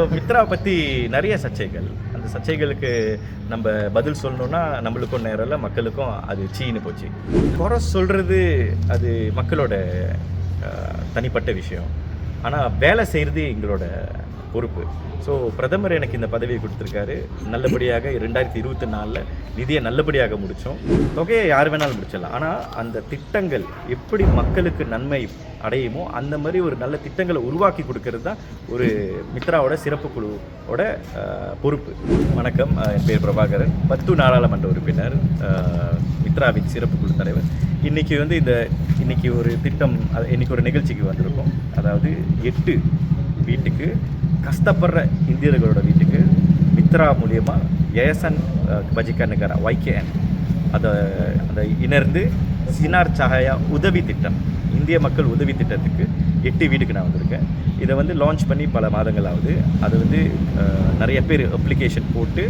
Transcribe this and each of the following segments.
மித்ரா பற்றி நிறைய சர்ச்சைகள். அந்த சர்ச்சைகளுக்கு நம்ம பதில் சொல்லணும்னா நம்மளுக்கும் நேரம் இல்லை மக்களுக்கும் அது சீனு போச்சு. குறை சொல்கிறது அது மக்களோட தனிப்பட்ட விஷயம். ஆனால் வேலை செய்கிறது எங்களோட பொறுப்பு. ஸோ பிரதமர் எனக்கு இந்த பதவியை கொடுத்துருக்காரு. நல்லபடியாக ரெண்டாயிரத்தி இருபத்தி நாலில் நிதியை நல்லபடியாக முடித்தோம் தொகையை யார் வேணாலும் முடிச்சிடலாம். ஆனால் அந்த திட்டங்கள் எப்படி மக்களுக்கு நன்மை அடையுமோ அந்த மாதிரி ஒரு நல்ல திட்டங்களை உருவாக்கி கொடுக்கறது தான் ஒரு மித்ராவோட சிறப்பு குழுவோட பொறுப்பு. வணக்கம். என் பேர் பிரபாகரன். பத்து நாடாளுமன்ற உறுப்பினர் மித்ராவின் சிறப்பு குழு தலைவர். இன்றைக்கி வந்து இந்த இன்றைக்கி ஒரு திட்டம் அது இன்னைக்கு ஒரு நிகழ்ச்சிக்கு வந்திருக்கோம். அதாவது எட்டு வீட்டுக்கு கஷ்டப்படுற இந்தியர்களோட வீட்டுக்கு மித்ரா மூலியமாக ஏஎஸ்என் பஜிகா நகர் ஒய்கேஎன் அதை அதை இணர்ந்து சினார் சஹாயா உதவி திட்டம் இந்திய மக்கள் உதவி திட்டத்துக்கு எட்டு வீட்டுக்கு நான் வந்திருக்கேன். இதை வந்து லான்ச் பண்ணி பல மாதங்கள் ஆகுது அது வந்து நிறைய பேர் அப்ளிகேஷன் போட்டு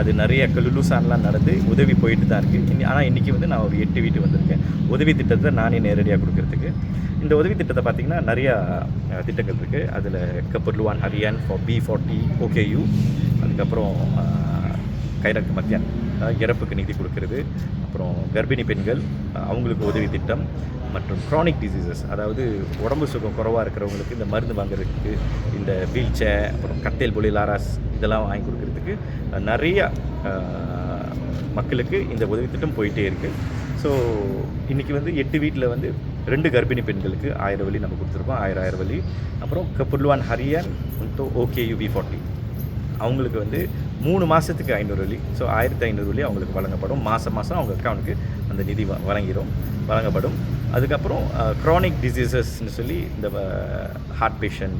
அது நிறைய கலுலுசான்லாம் நடந்து உதவி போயிட்டு தான் இருக்குது இன்னி ஆனால் இன்றைக்கி வந்து நான் ஒரு எட்டு வீட்டு வந்திருக்கேன். உதவி திட்டத்தை நானே நேரடியாக கொடுக்குறதுக்கு. இந்த உதவி திட்டத்தை பார்த்திங்கன்னா நிறையா திட்டங்கள் இருக்குது அதில் கப்பர்லுவான் ஹரியான் ஃபார் பி ஃபார்ட்டி ஓகேயூ அதுக்கப்புறம் கைரக் மத்தியான் இறப்புக்கு நிதி கொடுக்கறது. அப்புறம் கர்ப்பிணி பெண்கள் அவங்களுக்கு உதவி திட்டம் மற்றும் க்ரானிக் டிசீசஸ் அதாவது உடம்பு சுகம் குறைவாக இருக்கிறவங்களுக்கு இந்த மருந்து வாங்குறதுக்கு இந்த வீல் சேர் அப்புறம் கத்தேல் புலி லாராஸ் இதெல்லாம் வாங்கி கொடுக்கறதுக்கு நிறைய மக்களுக்கு இந்த உதவி திட்டம் போயிட்டே இருக்குது ஸோ இன்றைக்கி வந்து எட்டு வீட்டில் வந்து ரெண்டு கர்ப்பிணி பெண்களுக்கு ஆயிரம் வழி நம்ம கொடுத்துருக்கோம். ஆயிரம் ஆயிரம் வழி அப்புறம் கப்புல்வான் ஹரியான் ஓகே யூபி ஃபார்ட்டி. அவங்களுக்கு வந்து மூணு மாதத்துக்கு ஐநூறு வழி ஸோ ஆயிரத்தி ஐநூறு வழி அவங்களுக்கு வழங்கப்படும். மாதம் மாதம் அவங்க அக்கௌண்ட்டுக்கு அந்த நிதி வ- வழங்கிடும் வழங்கப்படும். அதுக்கப்புறம் க்ரானிக் டிசீசஸ்ன்னு சொல்லி இந்த ஹார்ட் பேஷண்ட்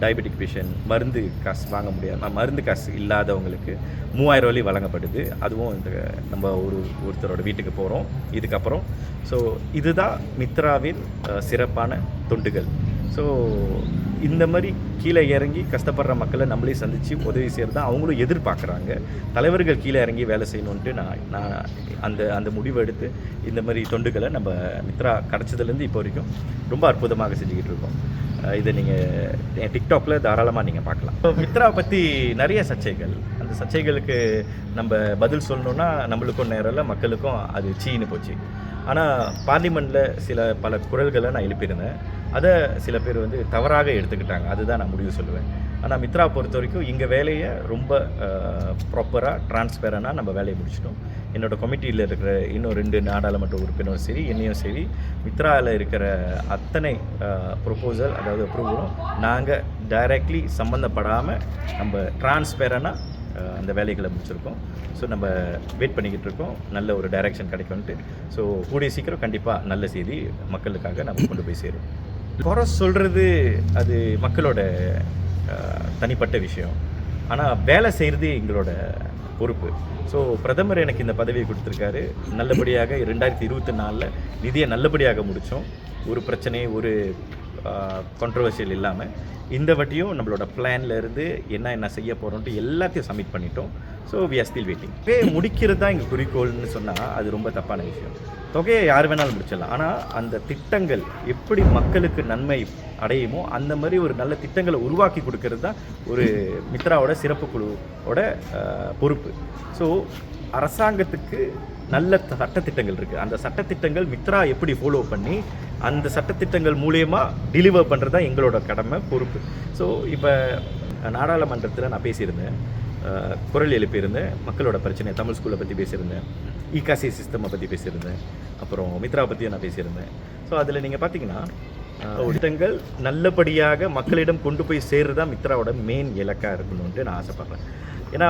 டயபெட்டிக் பேஷண்ட் மருந்து காசு வாங்க முடியாது. மருந்து காசு இல்லாதவங்களுக்கு மூவாயிரம் வழி வழங்கப்படுது. அதுவும் இந்த நம்ம ஒரு ஒருத்தரோட வீட்டுக்கு போகிறோம் இதுக்கப்புறம் ஸோ இதுதான் மித்ராவின் சிறப்பான தொண்டுகள். ஸோ இந்த மாதிரி கீழே இறங்கி கஷ்டப்படுற மக்களை நம்மளே சந்தித்து உதவி செய்கிறது தான் அவங்களும் எதிர்பார்க்குறாங்க. தலைவர்கள் கீழே இறங்கி வேலை செய்யணுன்ட்டு நான் நான் அந்த அந்த முடிவை எடுத்து இந்த மாதிரி தொண்டுகளை நம்ம மித்ரா கிடச்சதுலேருந்து இப்போ வரைக்கும் ரொம்ப அற்புதமாக செஞ்சுக்கிட்டு இருக்கோம். இதை நீங்கள் என் டிக்டாக்ல தாராளமாக நீங்கள் பார்க்கலாம். இப்போ மித்ரா பற்றி நிறைய சர்ச்சைகள். அந்த சர்ச்சைகளுக்கு நம்ம பதில் சொல்லணுன்னா நம்மளுக்கும் நேரம் இல்லை மக்களுக்கும் அது சீனு போச்சு. ஆனால் பார்லிமெண்ட்டில் சில பல குரல்களை நான் எழுப்பியிருந்தேன். அதை சில பேர் வந்து தவறாக எடுத்துக்கிட்டாங்க. அதுதான் நான் முடிவு சொல்லுவேன். ஆனால் மித்ரா பொறுத்த வரைக்கும் இங்கே வேலையை ரொம்ப ப்ராப்பராக டிரான்ஸ்பேரனாக நம்ம வேலையை முடிச்சிட்டோம். என்னோட கமிட்டியில் இருக்கிற இன்னும் ரெண்டு நாடாளுமன்ற உறுப்பினரும் சரி என்னையும் சரி மித்ராவில் இருக்கிற அத்தனை ப்ரொப்போசல் அதாவது அப்ரூவலும் நாங்கள் டைரக்ட்லி சம்மந்தப்படாமல் நம்ம டிரான்ஸ்பேரனாக அந்த வேலைகளை முடிச்சிருக்கோம். ஸோ நம்ம வெயிட் பண்ணிக்கிட்டு இருக்கோம். நல்ல ஒரு டைரக்ஷன் கிடைக்கும்ன்ட்டு. ஸோ கூடிய சீக்கிரம் கண்டிப்பாக நல்ல செய்தி மக்களுக்காக நம்ம கொண்டு போய் சேரும். குறை சொல்கிறது அது மக்களோட தனிப்பட்ட விஷயம். ஆனால் வேலை செய்கிறது எங்களோட பொறுப்பு. ஸோ பிரதமர் எனக்கு இந்த பதவியை கொடுத்துருக்காரு. நல்லபடியாக ரெண்டாயிரத்தி இருபத்தி நாலில் நிதியை நல்லபடியாக முடித்தோம் ஒரு பிரச்சனை ஒரு கான்ட்ரவர்ஷியல் இல்லாமல் இந்த வாட்டியும் நம்மளோட பிளான்லேருந்து என்ன என்ன செய்ய போகிறோன்ட்டு எல்லாத்தையும் சப்மிட் பண்ணிட்டோம். So we are still waiting pay முடிக்கிறது தான் எங்கள் குறிக்கோள்னு சொன்னால் அது ரொம்ப தப்பான விஷயம். தொகையை யார் வேணாலும் முடிச்சிடலாம். ஆனால் அந்த திட்டங்கள் எப்படி மக்களுக்கு நன்மை அடையுமோ அந்த மாதிரி ஒரு நல்ல திட்டங்களை உருவாக்கி கொடுக்கறது தான் ஒரு மித்ராவோட சிறப்பு குழுவோட பொறுப்பு. ஸோ அரசாங்கத்துக்கு நல்ல சட்டத்திட்டங்கள் இருக்குது அந்த சட்டத்திட்டங்கள் மித்ரா எப்படி ஃபாலோ பண்ணி அந்த சட்டத்திட்டங்கள் மூலயமா டெலிவர் பண்ணுறது தான் எங்களோட கடமை பொறுப்பு. ஸோ இப்போ நாடாளுமன்றத்தில் நான் பேசியிருந்தேன். குரல் எழுப்பியிருந்தேன். மக்களோட பிரச்சனை தமிழ் ஸ்கூலை பற்றி பேசியிருந்தேன். இகாசி சிஸ்டமை பற்றி பேசியிருந்தேன். அப்புறம் மித்ரா பற்றியும் நான் பேசியிருந்தேன். ஸோ அதில் நீங்கள் பார்த்தீங்கன்னா திட்டங்கள் நல்லபடியாக மக்களிடம் கொண்டு போய் சேர்றது தான் மித்ராவோட மெயின் இலக்காக இருக்கணும்ன்ட்டு நான் ஆசைப்பட்றேன். ஏன்னா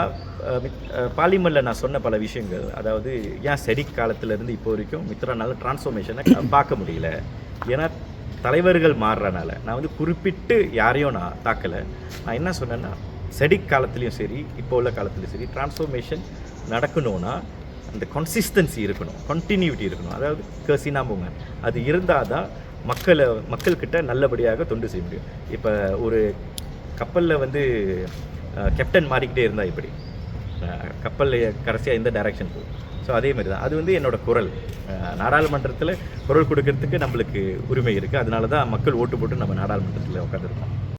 பாலிமரில் நான் சொன்ன பல விஷயங்கள் அதாவது ஏன் செடிக் காலத்துலேருந்து இப்போ வரைக்கும் மித்ரானால டிரான்ஸ்ஃபர்மேஷனை பார்க்க முடியல. ஏன்னா தலைவர்கள் மாறுறனால நான் வந்து குறிப்பிட்டு யாரையும் நான் தாக்கலை. நான் என்ன சொன்னேன்னா செடிக் காலத்துலேயும் சரி இப்போ உள்ள காலத்துலேயும் சரி டிரான்ஸ்ஃபர்மேஷன் நடக்கணும்னா அந்த கன்சிஸ்டன்சி இருக்கணும் கண்டினியூட்டி இருக்கணும். அதாவது கசினா போங்க. அது இருந்தால் தான் மக்களை மக்கள்கிட்ட நல்லபடியாக தொண்டு செய்ய முடியும். இப்போ ஒரு கப்பலில் வந்து கேப்டன் மாறிக்கிட்டே இருந்தால் இப்படி. கப்பல் கடைசியாக எந்த டைரக்ஷன் போகும். ஸோ அதே மாதிரி தான். அது வந்து என்னோடய குரல். நாடாளுமன்றத்தில் குரல் கொடுக்கறதுக்கு நம்மளுக்கு உரிமை இருக்குது அதனால தான் மக்கள் ஓட்டு போட்டு நம்ம நாடாளுமன்றத்தில் உட்காந்துருக்கோம்